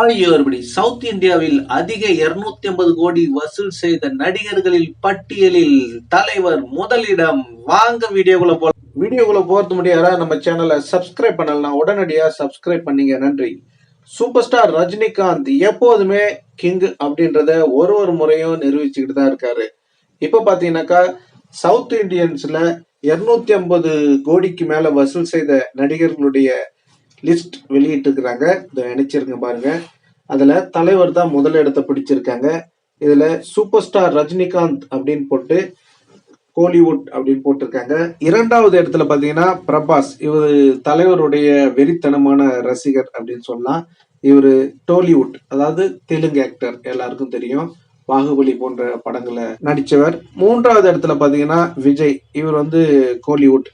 ஆகியோர்படி south இந்தியாவில் அதிக 250 கோடி வசூல் செய்த நடிகர்களில் பட்டியலில் தலைவர் முதலிடம். வாங்க வீடியோக்குள்ள போ வீடியோக்குள்ள போறது முடியாதா? நம்ம சேனலை சப்ஸ்கிரைப் பண்ணலாம் உடனடியா சப்ஸ்கிரைப் பண்ணீங்க. நன்றி. சூப்பர் ஸ்டார் ரஜினிகாந்த் எப்போதுமே கிங் அப்படின்றத ஒரு ஒரு முறையும் நிரூபிச்சுக்கிட்டு தான் இருக்காரு. இப்போ பாத்தீங்கன்னாக்கா சவுத் இந்தியன்ஸ்ல 250 கோடிக்கு மேல வசூல் செய்த நடிகர்களுடைய லிஸ்ட் வெளியிட்டிருக்கிறாங்க. இதை நினைச்சிருங்க பாருங்க. அதில் தலைவர் தான் முதல் இடத்தை பிடிச்சிருக்காங்க. இதில் சூப்பர் ஸ்டார் ரஜினிகாந்த் அப்படின்னு போட்டு கோலிவுட் அப்படின்னு போட்டிருக்காங்க. இரண்டாவது இடத்துல பார்த்தீங்கன்னா பிரபாஸ். இவர் தலைவருடைய வெறித்தனமான ரசிகர் அப்படின்னு சொல்லலாம். இவர் டோலிவுட் அதாவது தெலுங்கு ஆக்டர் எல்லாருக்கும் தெரியும். பாகுபலி போன்ற படங்களை நடித்தவர் மூன்றாவது இடத்துல பார்த்தீங்கன்னா விஜய். இவர் வந்து கோலிவுட்.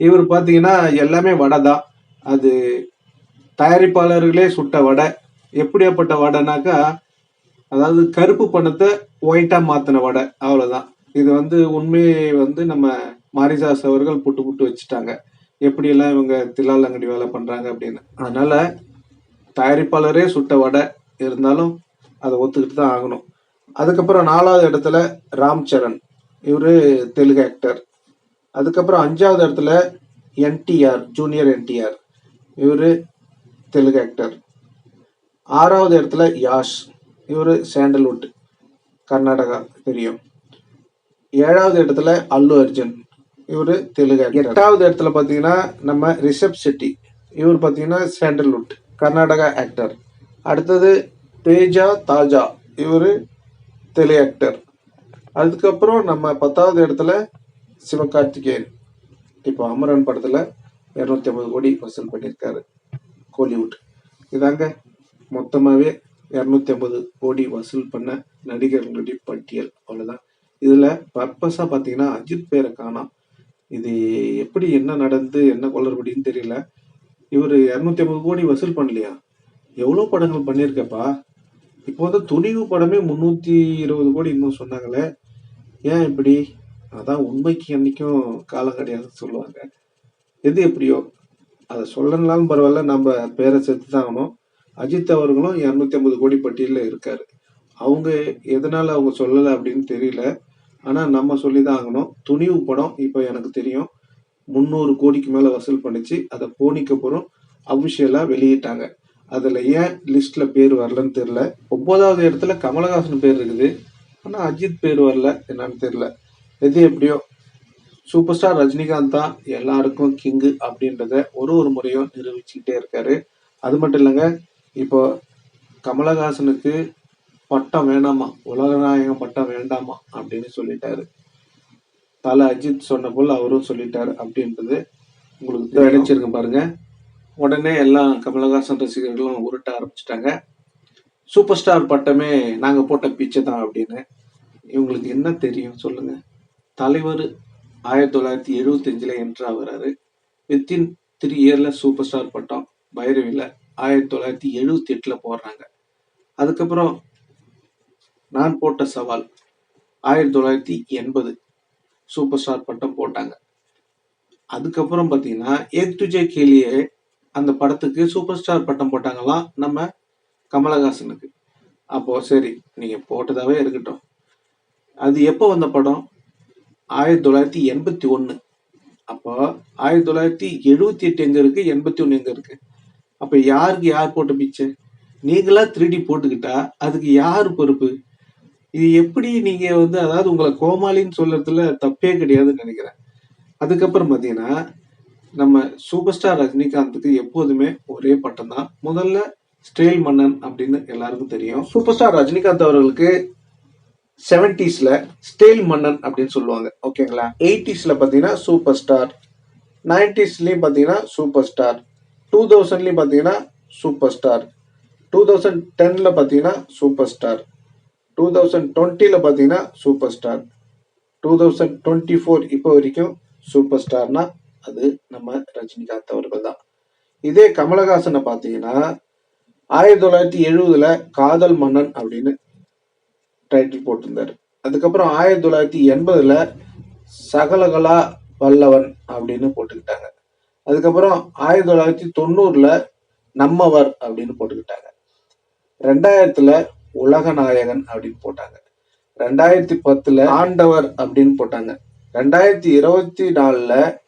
இவர் பார்த்தீங்கன்னா எல்லாமே வடதா அது தயாரிப்பாளர்களே சுட்ட வடை. எப்படியாப்பட்ட வடைனாக்கா அதாவது கருப்பு பணத்தை ஒயிட்டா மாத்தின வடை. அவ்வளவுதான். இது வந்து உண்மையை வந்து நம்ம மாரிசாஸ் அவர்கள் புட்டு புட்டு வச்சுட்டாங்க. எப்படியெல்லாம் இவங்க தில்லாலங்கடி வேலை பண்றாங்க அப்படின்னு. அதனால தயாரிப்பாளரே சுட்ட வடை. இருந்தாலும் அதை ஒத்துக்கிட்டு தான் ஆகணும். அதுக்கப்புறம் நாலாவது இடத்துல ராம் சரண். இவரு தெலுங்கு ஆக்டர் அதுக்கப்புறம் அஞ்சாவது இடத்துல என்டிஆர் ஜூனியர் என்டிஆர். இவர் தெலுங்கு ஆக்டர் ஆறாவது இடத்துல யாஷ். இவரு சாண்டல்வுட் கர்நாடகா தெரியும். ஏழாவது இடத்துல அல்லு அர்ஜுன். இவர் தெலுங்கு ஆக்டர் எட்டாவது இடத்துல பார்த்தீங்கன்னா நம்ம ரிஷப் செட்டி இவர் பார்த்தீங்கன்னா சாண்டல்வுட் கர்நாடகா ஆக்டர் அடுத்தது தேஜா தாஜா. இவர் தெலுங்கு ஆக்டர் அதுக்கப்புறம் நம்ம பத்தாவது இடத்துல சிவகார்த்திகேயன். இப்போ அமரன் படத்தில் இரநூத்தி ஐம்பது கோடி வசூல் பண்ணியிருக்காரு. கோலிவுட். இதாங்க மொத்தமாகவே இரநூத்தி ஐம்பது கோடி வசூல் பண்ண நடிகர்களுடைய பட்டியல். அவ்வளோதான் இதில் பர்பஸாக பார்த்தீங்கன்னா அஜித் பேரை காணாம். இது எப்படி என்ன நடந்து என்ன குளறுபடின்னு தெரியல. இவர் இரநூத்தி ஐம்பது கோடி வசூல் பண்ணலையா? எவ்வளோ படங்கள் பண்ணியிருக்கப்பா? இப்போ வந்து துணிவு படமே முந்நூற்றி இருபது கோடி இன்னும் சொன்னாங்களே. ஏன் இப்படி? அதான் உண்மைக்கு என்றைக்கும் காலம் கிடையாதுன்னு சொல்லுவாங்க. எது எப்படியோ? அதை சொல்லனாலும் பரவாயில்ல நம்ம பேரை சேர்த்து தான் ஆகணும் அஜித் அவர்களும் இரநூத்தி ஐம்பது கோடி பட்டியலில் இருக்கார். அவங்க எதனால் அவங்க சொல்லலை அப்படின்னு தெரியல. ஆனால் நம்ம சொல்லி தான் ஆகணும். துணிவு படம் இப்போ எனக்கு தெரியும். முந்நூறு கோடிக்கு மேலே வசூல் பண்ணிச்சு. அதை போனிக்கப்புறம் அபிஷியலா வெளியிட்டாங்க. அதில் ஏன் லிஸ்ட்டில் பேர் வரலன்னு தெரில ஒன்பதாவது இடத்துல கமலஹாசன் பேர் இருக்குது. ஆனால் அஜித் பேர் வரல. என்னன்னு தெரியல. எது எப்படியோ சூப்பர் ஸ்டார் ரஜினிகாந்த் தான் எல்லாருக்கும் கிங்கு அப்படின்றத ஒரு ஒரு முறையும் நிரூபிச்சுக்கிட்டே இருக்காரு. அது மட்டும் இல்லைங்க இப்போ கமலஹாசனுக்கு பட்டம் வேணாமா? உலகநாயகம் பட்டம் வேண்டாமா? அப்படின்னு சொல்லிட்டாரு. தல அஜித் சொன்ன போல் அவரும் சொல்லிட்டாரு அப்படின்றது உங்களுக்கு நினைச்சிருங்க பாருங்க. உடனே எல்லாம் கமலஹாசன் ரசிகர்களும் உருட்ட ஆரம்பிச்சிட்டாங்க. சூப்பர் ஸ்டார் பட்டமே நாங்க போட்ட பிச்சை தான் அப்படின்னு. இவங்களுக்கு என்ன தெரியும் சொல்லுங்க. தலைவர் ஆயிரத்தி தொள்ளாயிரத்தி எழுபத்தி அஞ்சுல என்ட்ரு ஆகுறாரு வித்தின் த்ரீ இயர்ல சூப்பர் ஸ்டார் பட்டம் பைரவியில் ஆயிரத்தி தொள்ளாயிரத்தி எழுபத்தி எட்டுல போடுறாங்க. அதுக்கப்புறம் நான் போட்ட சவால் ஆயிரத்தி தொள்ளாயிரத்தி எண்பது சூப்பர் ஸ்டார் பட்டம் போட்டாங்க. அதுக்கப்புறம் பார்த்தீங்கன்னா ஏக் துஜே கேலியே அந்த படத்துக்கு சூப்பர் ஸ்டார் பட்டம் போட்டாங்களாம் நம்ம கமலஹாசனுக்கு. அப்போ சரி நீங்க போட்டதாவே இருக்கட்டும். அது எப்போ வந்த படம்? ஆயிரத்தி தொள்ளாயிரத்தி எண்பத்தி ஒன்று அப்போ ஆயிரத்தி தொள்ளாயிரத்தி எழுபத்தி எட்டு எங்க இருக்கு? எண்பத்தி ஒன்று எங்க இருக்கு? அப்ப யாருக்கு யார் போட்ட பிச்சை? நீங்களா திருடி போட்டுக்கிட்டா அதுக்கு யார் பொறுப்பு? இது எப்படி நீங்க வந்து அதாவது உங்களை கோமாளின்னு சொல்றதுல தப்பே கிடையாதுன்னு நினைக்கிறேன். அதுக்கப்புறம் பார்த்தீங்கன்னா நம்ம சூப்பர் ஸ்டார் ரஜினிகாந்துக்கு எப்போதுமே ஒரே பட்டம் தான். முதல்ல ஸ்டேல் மன்னன் அப்படின்னு எல்லாருக்கும் தெரியும். சூப்பர் ஸ்டார் ரஜினிகாந்த் அவர்களுக்கு செவன்டிஸ்ல ஸ்டைல் மன்னன் அப்படின்னு சொல்லுவாங்க ஓகேங்களா எயிட்டிஸ்ல பாத்தீங்கன்னா சூப்பர் ஸ்டார் நைன்டிஸ்லயும் பாத்தீங்கன்னா சூப்பர் ஸ்டார் டூ தௌசண்ட்லயும் பாத்தீங்கன்னா சூப்பர் ஸ்டார் டூ தௌசண்ட் டென்ல பாத்தீங்கன்னா சூப்பர் ஸ்டார் டூ தௌசண்ட் டுவெண்ட்டில பாத்தீங்கன்னா super star two thousand twenty four இப்போ வரைக்கும் சூப்பர் ஸ்டார்னா அது நம்ம ரஜினிகாந்த் அவர்கள் தான். இதே கமலஹாசனை பார்த்தீங்கன்னா ஆயிரத்தி தொள்ளாயிரத்தி எழுபதுல காதல் மன்னன் அப்படின்னு டைட்டில் போட்டிருந்தாரு. அதுக்கப்புறம் ஆயிரத்தி தொள்ளாயிரத்தி எண்பதுல சகலகலா வல்லவன் அப்படின்னு போட்டுக்கிட்டாங்க. அதுக்கப்புறம் ஆயிரத்தி தொள்ளாயிரத்தி தொண்ணூறுல நம்மவர் அப்படின்னு போட்டுக்கிட்டாங்க. ரெண்டாயிரத்துல உலக நாயகன் அப்படின்னு போட்டாங்க. ரெண்டாயிரத்தி பத்துல ஆண்டவர் அப்படின்னு போட்டாங்க. ரெண்டாயிரத்தி இருபத்தி நாலுல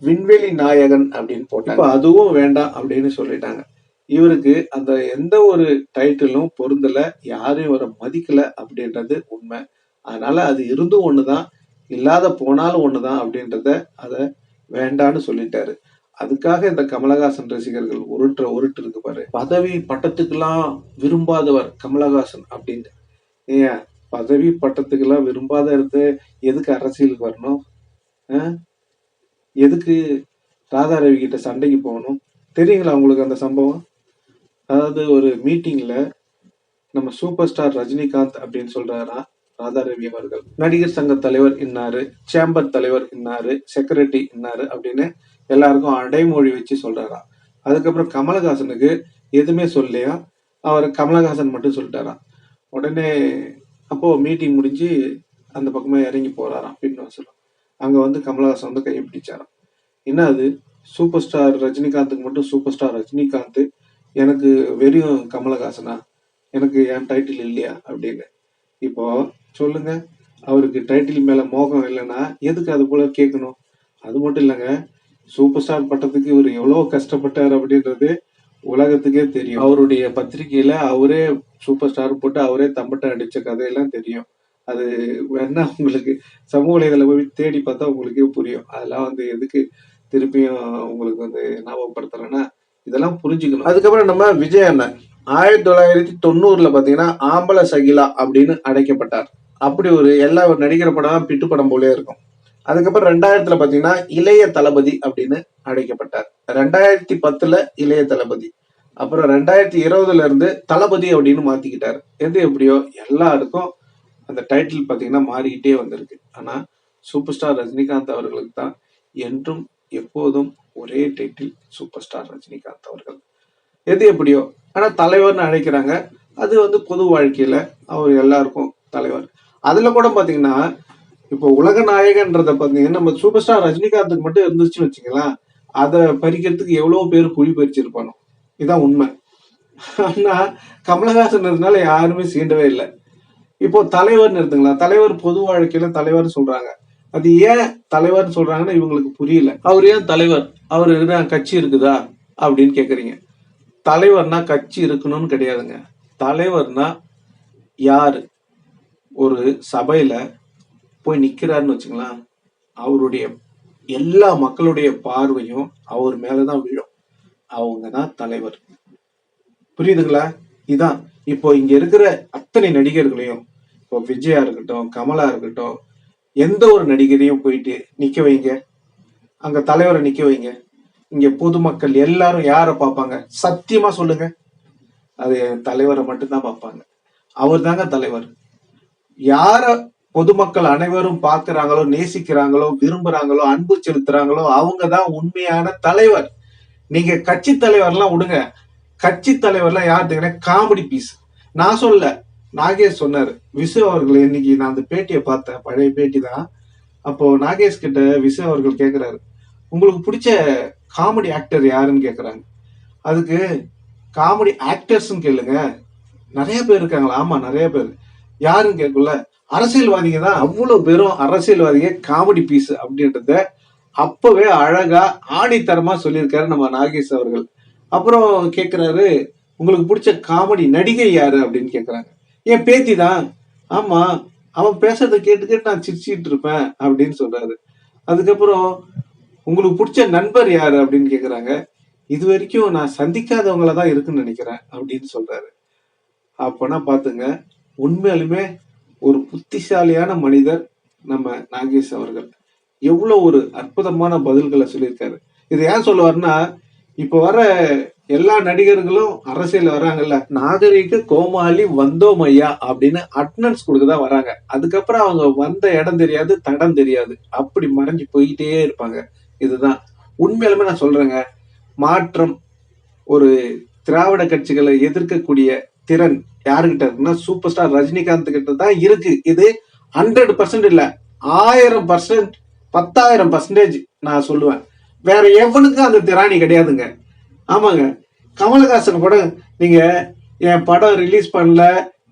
விண்வெளி நாயகன் அப்படின்னு போட்டாங்க. அதுவும் வேண்டாம் அப்படின்னு சொல்லிட்டாங்க. இவருக்கு அந்த எந்த ஒரு டைட்டிலும் பொருந்தல யாரும் இவரை மதிக்கல அப்படின்றது உண்மை. அதனால அது இருந்தும் ஒண்ணுதான் இல்லாத போனாலும் ஒண்ணுதான் அப்படின்றத அத வேண்டான்னு சொல்லிட்டாரு. அதுக்காக இந்த கமலஹாசன் ரசிகர்கள் உருட்டுற உருட்டு இருக்கு பாரு. பதவி பட்டத்துக்கெல்லாம் விரும்பாதவர் கமலஹாசன் அப்படின்னு. ஏன்? பதவி பட்டத்துக்கெல்லாம் விரும்பாத இருந்து எதுக்கு அரசியலுக்கு வரணும்? ஆ? எதுக்கு ராதா ரவி கிட்ட சண்டைக்கு போகணும்? தெரியுங்களா உங்களுக்கு அந்த சம்பவம்? அதாவது ஒரு மீட்டிங்ல நம்ம சூப்பர் ஸ்டார் ரஜினிகாந்த் அப்படின்னு சொல்றாரா ராதா ரவி அவர்கள். நடிகர் சங்க தலைவர் இன்னாரு சேம்பர் தலைவர் இன்னாரு செக்ரட்டரி இன்னாரு அப்படின்னு எல்லாருக்கும் அடைமொழி வச்சு சொல்றாராம் அதுக்கப்புறம் கமலஹாசனுக்கு எதுவுமே சொல்லலையா? அவர் கமலஹாசன் மட்டும் சொல்லிட்டாராம் உடனே அப்போ மீட்டிங் முடிஞ்சு அந்த பக்கமா இறங்கி போறாராம் பின்வாசலம் அங்க வந்து கமலஹாசன் வந்து கையை பிடிச்சாராம். என்ன அது சூப்பர் ஸ்டார் ரஜினிகாந்துக்கு மட்டும் சூப்பர் ஸ்டார் ரஜினிகாந்த் எனக்கு வெறும் கமலஹாசனா? எனக்கு என் டைட்டில் இல்லையா? அப்படின்னு. இப்போ சொல்லுங்க. அவருக்கு டைட்டில் மேல மோகம் இல்லைன்னா எதுக்கு அது போல கேட்கணும்? அது மட்டும் இல்லைங்க. சூப்பர் ஸ்டார் பட்டத்துக்கு இவர் எவ்வளோ கஷ்டப்பட்டார் அப்படின்றது உலகத்துக்கே தெரியும். அவருடைய பத்திரிகையில அவரே சூப்பர் ஸ்டார் போட்டு அவரே தம்பட்டை அடிச்ச கதையெல்லாம் தெரியும். அது வேணா உங்களுக்கு சமூக வலைதளம் போய் தேடி பார்த்தா உங்களுக்கே புரியும். அதெல்லாம் வந்து எதுக்கு திருப்பியும் உங்களுக்கு வந்து ஞாபகப்படுத்துறேன்னா இதெல்லாம் புரிஞ்சுக்கணும். அதுக்கப்புறம் நம்ம விஜய் அண்ணன். ஆயிரத்தி தொள்ளாயிரத்தி தொண்ணூறுல பாத்தீங்கன்னா ஆம்பள சகிலா அப்படின்னு அடைக்கப்பட்டார் அப்படி ஒரு எல்லா ஒரு நடிகர் படம் பிட்டு படம் போலே இருக்கும். அதுக்கப்புறம் ரெண்டாயிரத்துல பாத்தீங்கன்னா இளைய தளபதி அப்படின்னு அழைக்கப்பட்டார். ரெண்டாயிரத்தி பத்துல இளைய தளபதி. அப்புறம் ரெண்டாயிரத்தி இருபதுல இருந்து தளபதி அப்படின்னு மாத்திக்கிட்டாரு. எது எப்படியோ எல்லாருக்கும் அந்த டைட்டில் பாத்தீங்கன்னா மாறிக்கிட்டே வந்திருக்கு. ஆனா சூப்பர் ஸ்டார் ரஜினிகாந்த் அவர்களுக்கு தான் என்றும் எப்போதும் ஒரே டைட்டில் சூப்பர் ஸ்டார் ரஜினிகாந்த் அவர்கள். எது எப்படியோ ஆனால் தலைவர்னு அழைக்கிறாங்க. அது வந்து பொது வாழ்க்கையில் அவர் எல்லாருக்கும் தலைவர். அதில் கூட பார்த்தீங்கன்னா இப்போ உலக நாயகன்றத பார்த்தீங்கன்னா நம்ம சூப்பர் ஸ்டார் ரஜினிகாந்துக்கு மட்டும் இருந்துச்சுன்னு வச்சுக்கலாம் அதை பறிக்கிறதுக்கு எவ்வளோ பேர் குழி பறிச்சிருப்பானோ. இதுதான் உண்மை. ஆனால் கமலஹாசன் இருந்தால யாருமே சீண்டவே இல்லை. இப்போ தலைவர்னு எடுத்துங்களா தலைவர் பொது வாழ்க்கையில தலைவர்னு சொல்றாங்க. அது ஏன் தலைவர்னு சொல்றாங்கன்னா இவங்களுக்கு புரியல. அவர் ஏன் தலைவர்? அவர் என்ன கட்சி இருக்குதா? அப்படின்னு கேக்குறீங்க. தலைவர்னா கட்சி இருக்கணும்னு கிடையாதுங்க. தலைவர்னா யாரு? ஒரு சபையில போய் நிக்கிறாருன்னு வச்சுங்களேன் அவருடைய எல்லா மக்களுடைய பார்வையும் அவர் மேலதான் விழும். அவங்க தான் தலைவர். புரியுதுங்களா? இதான். இப்போ இங்க இருக்கிற அத்தனை நடிகர்களையும் இப்போ விஜயா இருக்கட்டும் கமலா இருக்கட்டும் எந்த ஒரு நடிகரையும் போயிட்டு நிக்க வைங்க. அங்க தலைவரை நிக்க வைங்க. இங்க பொதுமக்கள் எல்லாரும் யாரை பார்ப்பாங்க? சத்தியமா சொல்லுங்க. அது என் தலைவரை மட்டும்தான் பார்ப்பாங்க. அவர் தாங்க தலைவர். யார பொதுமக்கள் அனைவரும் பார்க்கிறாங்களோ நேசிக்கிறாங்களோ விரும்புறாங்களோ அன்பு செலுத்துறாங்களோ அவங்க தான் உண்மையான தலைவர். நீங்க கட்சி தலைவர்லாம் விடுங்க. கட்சி தலைவர்லாம் யார் காமெடி பீஸ் நான் சொல்ல நாகேஷ் சொன்னார் விசு அவர்கள் இன்னைக்கு நான் அந்த பேட்டியை பார்த்தேன் பழைய பேட்டி தான். அப்போ நாகேஷ் கிட்ட விசு அவர்கள் கேட்குறாரு உங்களுக்கு பிடிச்ச காமெடி ஆக்டர் யாருன்னு கேட்குறாங்க அதுக்கு காமெடி ஆக்டர்ஸ்ன்னு கேளுங்க. நிறைய பேர் இருக்காங்களா? ஆமா நிறைய பேர். யாருன்னு கேட்கல அரசியல்வாதிங்க தான். அவ்வளவு பேரும் அரசியல்வாதிங்க காமெடி பீஸ் அப்படின்றத அப்பவே அழகா ஆணித்தரமா சொல்லியிருக்காரு நம்ம நாகேஷ் அவர்கள். அப்புறம் கேட்குறாரு உங்களுக்கு பிடிச்ச காமெடி நடிகை யாரு? அப்படின்னு கேட்குறாங்க என் பேத்தி தான் ஆமா அவன் பேசுறத கேட்டு கேட்டு நான் சிரிச்சிட்டு இருப்பேன் அப்படின்னு சொல்றாரு. அதுக்கப்புறம் உங்களுக்கு பிடிச்ச நண்பர் யாரு? அப்படின்னு கேக்குறாங்க. இது வரைக்கும் நான் சந்திக்காதவங்கள தான் இருக்குன்னு நினைக்கிறேன் அப்படின்னு சொல்றாரு. அப்பனா பாத்துங்க உண்மையாலுமே ஒரு புத்திசாலியான மனிதர் நம்ம நாகேஷ் அவர்கள். எவ்வளவு ஒரு அற்புதமான பதில்களை சொல்லியிருக்காரு. இதை ஏன் சொல்லுவாருன்னா இப்ப வர எல்லா நடிகர்களும் அரசியல் வராங்கல்ல. நாகரிக கோமாளி வந்தோம் ஐயா அப்படின்னு அட்டனன்ஸ் கொடுக்கதான் வராங்க. அதுக்கப்புறம் அவங்க வந்த இடம் தெரியாது தடம் தெரியாது. அப்படி மறைஞ்சு போயிட்டே இருப்பாங்க. இதுதான். உண்மையிலுமே நான் சொல்றேங்க. மாற்றம் ஒரு திராவிட கட்சிகளை எதிர்க்கக்கூடிய திறன் யாருகிட்ட இருக்குன்னா சூப்பர் ஸ்டார் ரஜினிகாந்த் கிட்ட தான் இருக்கு. இது ஹண்ட்ரட் பர்சன்ட் இல்ல. ஆயிரம் பர்சன்ட் பத்தாயிரம் பர்சன்டேஜ் நான் சொல்லுவேன். வேற எவனுக்கும் அந்த திராணி கிடையாதுங்க. ஆமாங்க. கமலஹாசன் கூட நீங்க என் படம் ரிலீஸ் பண்ணல.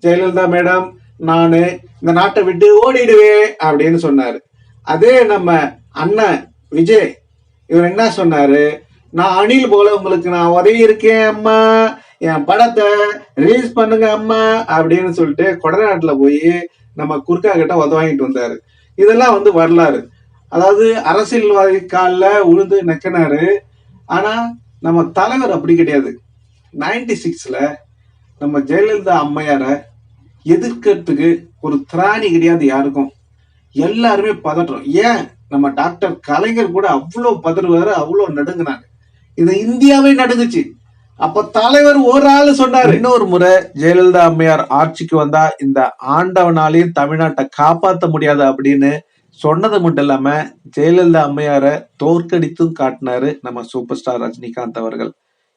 ஜெயலலிதா மேடம் நான் இந்த நாட்டை விட்டு ஓடிடுவேன் அப்படின்னு சொன்னாரு. அதே நம்ம அண்ணன் விஜய் இவர் என்ன சொன்னாரு? நான் அணில் போல உங்களுக்கு நான் உதவி இருக்கேன் அம்மா. என் படத்தை ரிலீஸ் பண்ணுங்க அம்மா அப்படின்னு சொல்லிட்டு கொடநாட்டில் போய் நம்ம குறுக்கா கிட்ட உதவாங்கிட்டு வந்தாரு. இதெல்லாம் வந்து வரலாறு. அதாவது அரசியல்வாதி காலில் உழுந்து நக்கினாரு. ஆனால் நம்ம தலைவர் அப்படி கிடையாது. நைன்டி சிக்ஸில் நம்ம ஜெயலலிதா அம்மையாரை எதிர்க்கிறதுக்கு ஒரு திராணி கிடையாது யாருக்கும். எல்லாருமே பதற்றோம். ஏன்? நம்ம டாக்டர் கலைஞர் கூட அவ்வளோ பதறுவாரு அவ்வளோ நடுங்கினாங்க இது இந்தியாவே நடுங்குச்சு. அப்ப தலைவர் ஒரு ஆள் சொன்னார். இன்னொரு முறை ஜெயலலிதா அம்மையார் ஆட்சிக்கு வந்தா இந்த ஆண்டவனாலையும் தமிழ்நாட்டை காப்பாற்ற முடியாது அப்படின்னு சொன்னது மட்டும் இல்லாம ஜெயலலிதா அம்மையாரை தோற்கடித்தும் காட்டினாரு நம்ம சூப்பர் ஸ்டார் ரஜினிகாந்த் அவர்கள்.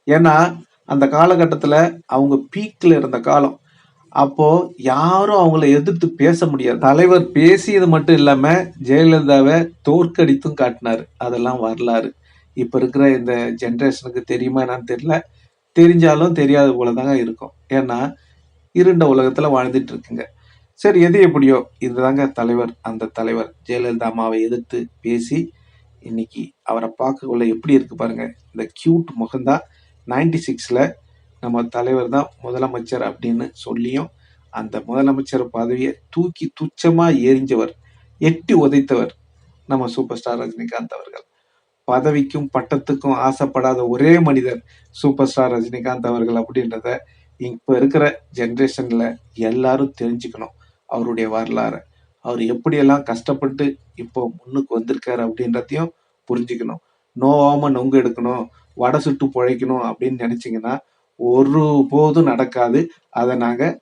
ஏன்னா அந்த காலகட்டத்துல அவங்க பீக்ல இருந்த காலம். அப்போ யாரும் அவங்கள எதிர்த்து பேச முடியாது. தலைவர் பேசியது மட்டும் இல்லாம ஜெயலலிதாவை தோற்கடித்தும் காட்டினாரு. அதெல்லாம் வரலாறு. இப்ப இருக்கிற இந்த ஜென்ரேஷனுக்கு தெரியுமா என்னன்னு தெரியல. தெரிஞ்சாலும் தெரியாத போலதாங்க இருக்கும். ஏன்னா இருண்ட உலகத்துல வாழ்ந்துட்டு இருக்குங்க. சரி எது எப்படியோ. இதுதாங்க தலைவர். அந்த தலைவர் ஜெயலலிதா அம்மாவை எதிர்த்து பேசி இன்னைக்கு அவரை பார்க்கக்குள்ள எப்படி இருக்கு பாருங்க. இந்த கியூட் முகந்தா நைன்டி சிக்ஸில் நம்ம தலைவர் தான் முதலமைச்சர் அப்படின்னு சொல்லியும் அந்த முதலமைச்சர் பதவியை தூக்கி துச்சமாக எரிஞ்சவர் எட்டி உதைத்தவர் நம்ம சூப்பர் ஸ்டார் ரஜினிகாந்த் அவர்கள். பதவிக்கும் பட்டத்துக்கும் ஆசைப்படாத ஒரே மனிதர் சூப்பர் ஸ்டார் ரஜினிகாந்த் அவர்கள் அப்படின்றத இப்போ இருக்கிற ஜென்ரேஷனில் எல்லாரும் தெரிஞ்சுக்கணும். அவருடைய வரலாறு. அவர் எப்படியெல்லாம் கஷ்டப்பட்டு இப்போ முன்னுக்கு வந்திருக்காரு அப்படின்றதையும் புரிஞ்சுக்கணும். நோவாம நொங்கு எடுக்கணும் வடை சுட்டு பிழைக்கணும் அப்படின்னு நினச்சிங்கன்னா ஒரு போதும் நடக்காது. அதை நாங்கள்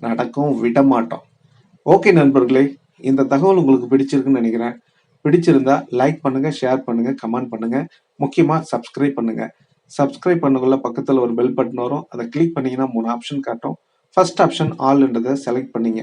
நடக்கவும் விட மாட்டோம். ஓகே நண்பர்களே இந்த தகவல் உங்களுக்கு பிடிச்சிருக்குன்னு நினைக்கிறேன். பிடிச்சிருந்தா லைக் பண்ணுங்க ஷேர் பண்ணுங்க கமெண்ட் பண்ணுங்க. முக்கியமாக சப்ஸ்கிரைப் பண்ணுங்க. சப்ஸ்கிரைப் பண்ணக்குள்ள பக்கத்தில் ஒரு பெல் பட்டன் வரும். அதை கிளிக் பண்ணீங்கன்னா மூணு ஆப்ஷன் காட்டும். ஃபர்ஸ்ட் ஆப்ஷன் ஆல்ன்றதை செலக்ட் பண்ணீங்க.